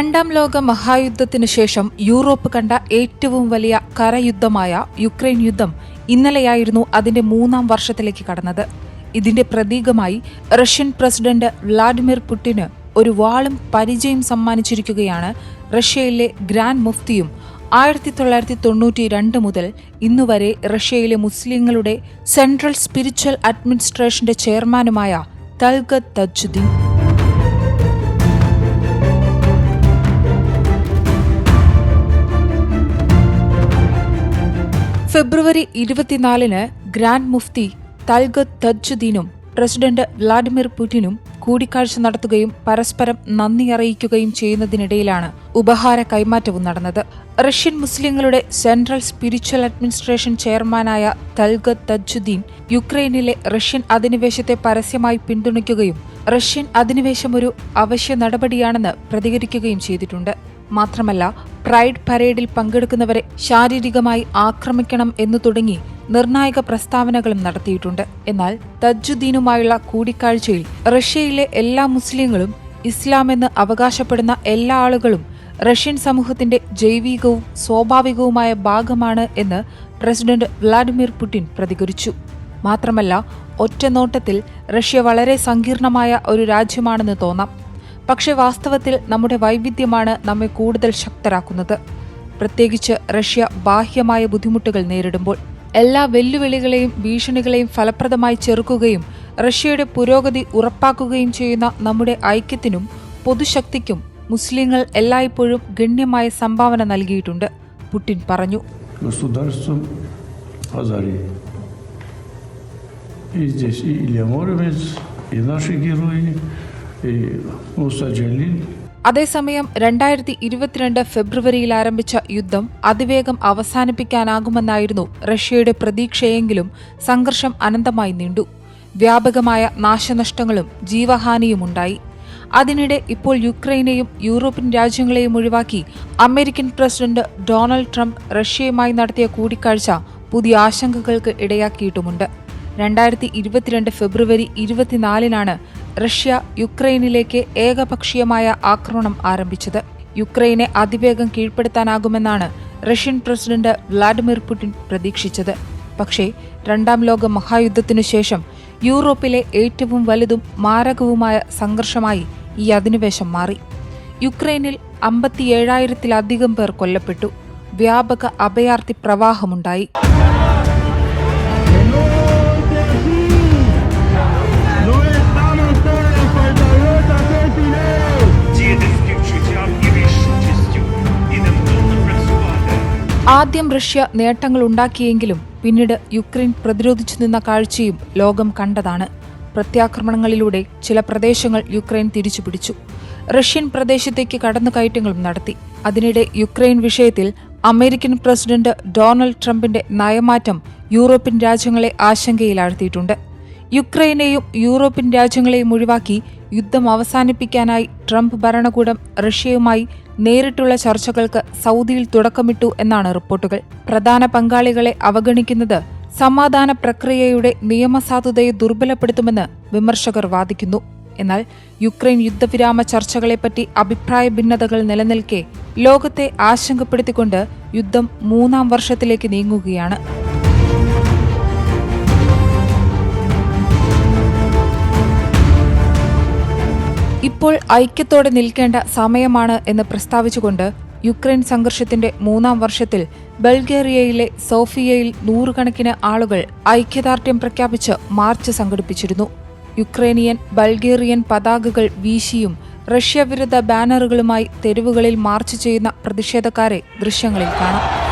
രണ്ടാം ലോക മഹായുദ്ധത്തിനു ശേഷം യൂറോപ്പ് കണ്ട ഏറ്റവും വലിയ കരയുദ്ധമായ യുക്രൈൻ യുദ്ധം ഇന്നലെയായിരുന്നു അതിന്റെ മൂന്നാം വർഷത്തിലേക്ക് കടന്നത്. ഇതിന്റെ പ്രതീകമായി റഷ്യൻ പ്രസിഡന്റ് വ്ളാഡിമിർ പുടിന് ഒരു വാളും പരിചയം സമ്മാനിച്ചിരിക്കുകയാണ് റഷ്യയിലെ ഗ്രാൻഡ് മുഫ്തിയും. ആയിരത്തി തൊള്ളായിരത്തി തൊണ്ണൂറ്റി രണ്ട് മുതൽ ഇന്നുവരെ റഷ്യയിലെ മുസ്ലിങ്ങളുടെ സെൻട്രൽ സ്പിരിച്വൽ അഡ്മിനിസ്ട്രേഷന്റെ ചെയർമാനുമായ തൽഗത് തജുദ്ദീൻ ഫെബ്രുവരി ഇരുപത്തിനാലിന് ഗ്രാൻഡ് മുഫ്തി തൽഗത് തജ്ജുദ്ദീനും പ്രസിഡന്റ് വ്ളാഡിമിർ പുടിനും കൂടിക്കാഴ്ച നടത്തുകയും പരസ്പരം നന്ദി അറിയിക്കുകയും ചെയ്യുന്നതിനിടയിലാണ് ഉപഹാര കൈമാറ്റവും നടന്നത്. റഷ്യൻ മുസ്ലിങ്ങളുടെ സെൻട്രൽ സ്പിരിച്വൽ അഡ്മിനിസ്ട്രേഷൻ ചെയർമാനായ തൽഗത് തജ്ജുദ്ദീൻ യുക്രൈനിലെ റഷ്യൻ അധിനിവേശത്തെ പരസ്യമായി പിന്തുണയ്ക്കുകയും റഷ്യൻ അധിനിവേശം ഒരു അവശ്യ നടപടിയാണെന്ന് പ്രതികരിക്കുകയും ചെയ്തിട്ടുണ്ട്. മാത്രമല്ല പ്രൈഡ് പരേഡിൽ പങ്കെടുക്കുന്നവരെ ശാരീരികമായി ആക്രമിക്കണം എന്നു തുടങ്ങി നിർണായക പ്രസ്താവനകളും നടത്തിയിട്ടുണ്ട്. എന്നാൽ തജ്ജുദ്ദീനുമായുള്ള കൂടിക്കാഴ്ചയിൽ റഷ്യയിലെ എല്ലാ മുസ്ലിങ്ങളും ഇസ്ലാമെന്ന് അവകാശപ്പെടുന്ന എല്ലാ ആളുകളും റഷ്യൻ സമൂഹത്തിന്റെ ജൈവികവും സ്വാഭാവികവുമായ ഭാഗമാണ് എന്ന് പ്രസിഡന്റ് വ്ളാഡിമിർ പുടിൻ പ്രതികരിച്ചു. മാത്രമല്ല ഒറ്റനോട്ടത്തിൽ റഷ്യ വളരെ സങ്കീർണമായ ഒരു രാജ്യമാണെന്ന് തോന്നാം. പക്ഷേ വാസ്തവത്തിൽ നമ്മുടെ വൈവിധ്യമാണ് നമ്മെ കൂടുതൽ ശക്തരാക്കുന്നത്. പ്രത്യേകിച്ച് റഷ്യ ബാഹ്യമായ ബുദ്ധിമുട്ടുകൾ നേരിടുമ്പോൾ. എല്ലാ വെല്ലുവിളികളെയും ഭീഷണികളെയും ഫലപ്രദമായി ചെറുക്കുകയും റഷ്യയുടെ പുരോഗതി ഉറപ്പാക്കുകയും ചെയ്യുന്ന നമ്മുടെ ഐക്യത്തിനും പൊതുശക്തിക്കും മുസ്ലിങ്ങൾ എല്ലായ്പ്പോഴും ഗണ്യമായ സംഭാവന നൽകിയിട്ടുണ്ട് പുടിൻ പറഞ്ഞു. здесь и Илья Моровец, и наши герои, и Муса Джалиль. അതേസമയം രണ്ടായിരത്തി ഇരുപത്തിരണ്ട് ഫെബ്രുവരിയിൽ ആരംഭിച്ച യുദ്ധം അതിവേഗം അവസാനിപ്പിക്കാനാകുമെന്നായിരുന്നു റഷ്യയുടെ പ്രതീക്ഷയെങ്കിലും സംഘർഷം അനന്തമായി നീണ്ടു വ്യാപകമായ നാശനഷ്ടങ്ങളും ജീവഹാനിയുമുണ്ടായി അതിനിടെ ഇപ്പോൾ യുക്രൈനെയും യൂറോപ്യൻ രാജ്യങ്ങളെയും ഒഴിവാക്കി അമേരിക്കൻ പ്രസിഡന്റ് ഡൊണാൾഡ് ട്രംപ് റഷ്യയുമായി നടത്തിയ കൂടിക്കാഴ്ച പുതിയ ആശങ്കകൾക്ക് ഇടയാക്കിയിട്ടുമുണ്ട് രണ്ടായിരത്തി ഇരുപത്തിരണ്ട് ഫെബ്രുവരി ഇരുപത്തിനാലിനാണ് റഷ്യ യുക്രൈനിലേക്ക് ഏകപക്ഷീയമായ ആക്രമണം ആരംഭിച്ചത്. യുക്രൈനെ അതിവേഗം കീഴ്പ്പെടുത്താനാകുമെന്നാണ് റഷ്യൻ പ്രസിഡന്റ് വ്ളാഡിമിർ പുടിൻ പ്രതീക്ഷിച്ചത്. പക്ഷേ രണ്ടാം ലോക മഹായുദ്ധത്തിനു ശേഷം യൂറോപ്പിലെ ഏറ്റവും വലുതും മാരകവുമായ സംഘർഷമായി ഈ അധിനിവേശം മാറി. യുക്രൈനിൽ അമ്പത്തിയേഴായിരത്തിലധികം പേർ കൊല്ലപ്പെട്ടു. വ്യാപക അഭയാർത്ഥി പ്രവാഹമുണ്ടായി. ആദ്യം റഷ്യ നേട്ടങ്ങൾ ഉണ്ടാക്കിയെങ്കിലും പിന്നീട് യുക്രൈൻ പ്രതിരോധിച്ചു നിന്ന കാഴ്ചയും ലോകം കണ്ടതാണ്. പ്രത്യാക്രമണങ്ങളിലൂടെ ചില പ്രദേശങ്ങൾ യുക്രൈൻ തിരിച്ചുപിടിച്ചു. റഷ്യൻ പ്രദേശത്തേക്ക് കടന്നുകയറ്റങ്ങളും നടത്തി. അതിനിടെ യുക്രൈൻ വിഷയത്തിൽ അമേരിക്കൻ പ്രസിഡന്റ് ഡൊണാൾഡ് ട്രംപിന്റെ നയമാറ്റം യൂറോപ്യൻ രാജ്യങ്ങളെ ആശങ്കയിലാഴ്ത്തിയിട്ടുണ്ട്. യുക്രൈനെയും യൂറോപ്യൻ രാജ്യങ്ങളെയും ഒഴിവാക്കി യുദ്ധം അവസാനിപ്പിക്കാനായി ട്രംപ് ഭരണകൂടം റഷ്യയുമായി നേരിട്ടുള്ള ചർച്ചകൾക്ക് സൗദിയിൽ തുടക്കമിട്ടു എന്നാണ് റിപ്പോർട്ടുകൾ. പ്രധാന പങ്കാളികളെ അവഗണിക്കുന്നത് സമാധാന പ്രക്രിയയുടെ നിയമസാധുതയെ ദുർബലപ്പെടുത്തുമെന്ന് വിമർശകർ വാദിക്കുന്നു. എന്നാൽ യുക്രൈൻ യുദ്ധവിരാമ ചർച്ചകളെപ്പറ്റി അഭിപ്രായ ഭിന്നതകൾ നിലനിൽക്കെ ലോകത്തെ ആശങ്കപ്പെടുത്തിക്കൊണ്ട് യുദ്ധം മൂന്നാം വർഷത്തിലേക്ക് നീങ്ങുകയാണ്. ഇപ്പോൾ ഐക്യത്തോടെ നിൽക്കേണ്ട സമയമാണ് എന്ന് പ്രസ്താവിച്ചുകൊണ്ട് യുക്രൈൻ സംഘർഷത്തിന്റെ മൂന്നാം വർഷത്തിൽ ബൾഗേറിയയിലെ സോഫിയയിൽ നൂറുകണക്കിന് ആളുകൾ ഐക്യദാർഢ്യം പ്രഖ്യാപിച്ച് മാർച്ച് സംഘടിപ്പിച്ചിരുന്നു. യുക്രൈനിയൻ ബൾഗേറിയൻ പതാകകൾ വീശിയും റഷ്യ വിരുദ്ധ ബാനറുകളുമായി തെരുവുകളിൽ മാർച്ച് ചെയ്യുന്ന പ്രതിഷേധക്കാരെ ദൃശ്യങ്ങളിൽ കാണാം.